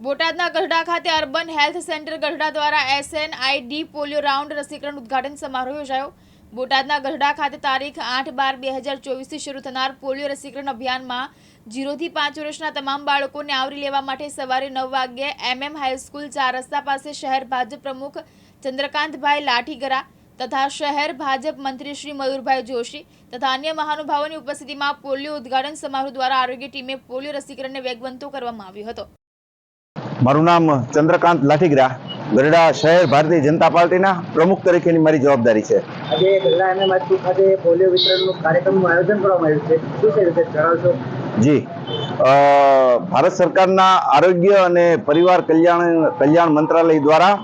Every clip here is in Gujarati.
બોટાદના ગઢડા ખાતે અર્બન હેલ્થ સેન્ટર ગઢડા દ્વારા એસએનઆઈડી પોલિયો રાઉન્ડ રસીકરણ ઉદ્ઘાટન સમારોહ યોજાયો. બોટાદના ગઢડા ખાતે તારીખ આઠ બાર બે હજાર ચોવીસથી શરૂ થનાર પોલિયો રસીકરણ અભિયાનમાં જીરોથી પાંચ વર્ષના તમામ બાળકોને આવરી લેવા માટે સવારે નવ વાગ્યે એમએમ હાઈસ્કૂલ ચાર રસ્તા પાસે શહેર ભાજપ પ્રમુખ ચંદ્રકાંતભાઈ લાઠીગરા તથા શહેર ભાજપ મંત્રી શ્રી મયુરભાઈ જોશી તથા અન્ય મહાનુભાવોની ઉપસ્થિતિમાં પોલિયો ઉદ્ઘાટન સમારોહ દ્વારા આરોગ્ય ટીમે પોલિયો રસીકરણને વેગવંતો કરવામાં આવ્યો હતો. મારું નામ ચંદ્રકાંત લાઠીગરા ગરડા શહેર ભારતીય જનતા પાર્ટીના પ્રમુખ તરીકેની મારી જવાબદારી છે. આજે ગરડા એમએમ ખાતે પોલિયો વિતરણનું કાર્યક્રમનું આયોજન કરવામાં આવ્યું છે. શું છે વિશે જણાવશો? જી. ભારત સરકારના આરોગ્ય અને પરિવાર કલ્યાણ કલ્યાણ મંત્રાલય દ્વારા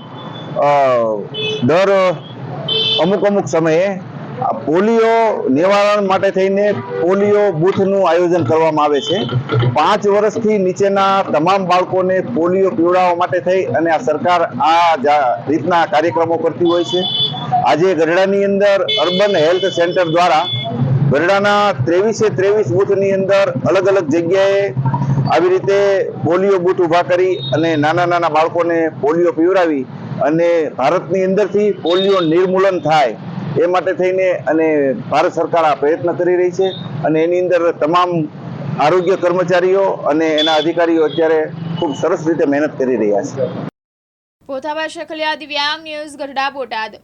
દર અમુક અમુક સમયે પોલિયો નિવારણ માટે થઈને પોલિયો બૂથનું આયોજન કરવામાં આવે છે. પાંચ વર્ષથી નીચેના તમામ બાળકોને પોલિયો પીવડાવવા માટે થઈ અને આ સરકાર આ રીતના કાર્યક્રમો કરતી હોય છે. આજે ગઢડાની અંદર અર્બન હેલ્થ સેન્ટર દ્વારા ગઢડાના ત્રેવીસે ત્રેવીસ બૂથની અંદર અલગ અલગ જગ્યાએ આવી રીતે પોલિયો બૂથ ઊભા કરી અને નાના નાના બાળકોને પોલિયો પીવડાવી અને ભારતની અંદરથી પોલિયો નિર્મૂલન થાય. એ માટે થઈને અને ભારત સરકાર આ પ્રયત્ન કરી રહી છે અને એની અંદર તમામ આરોગ્ય કર્મચારીઓ અને એના અધિકારીઓ અત્યારે ખૂબ સરસ રીતે મહેનત કરી રહ્યા છે. પોથાબા શખલિયા દિવ્યાંગ ન્યૂઝ ગઢડા બોટાદ.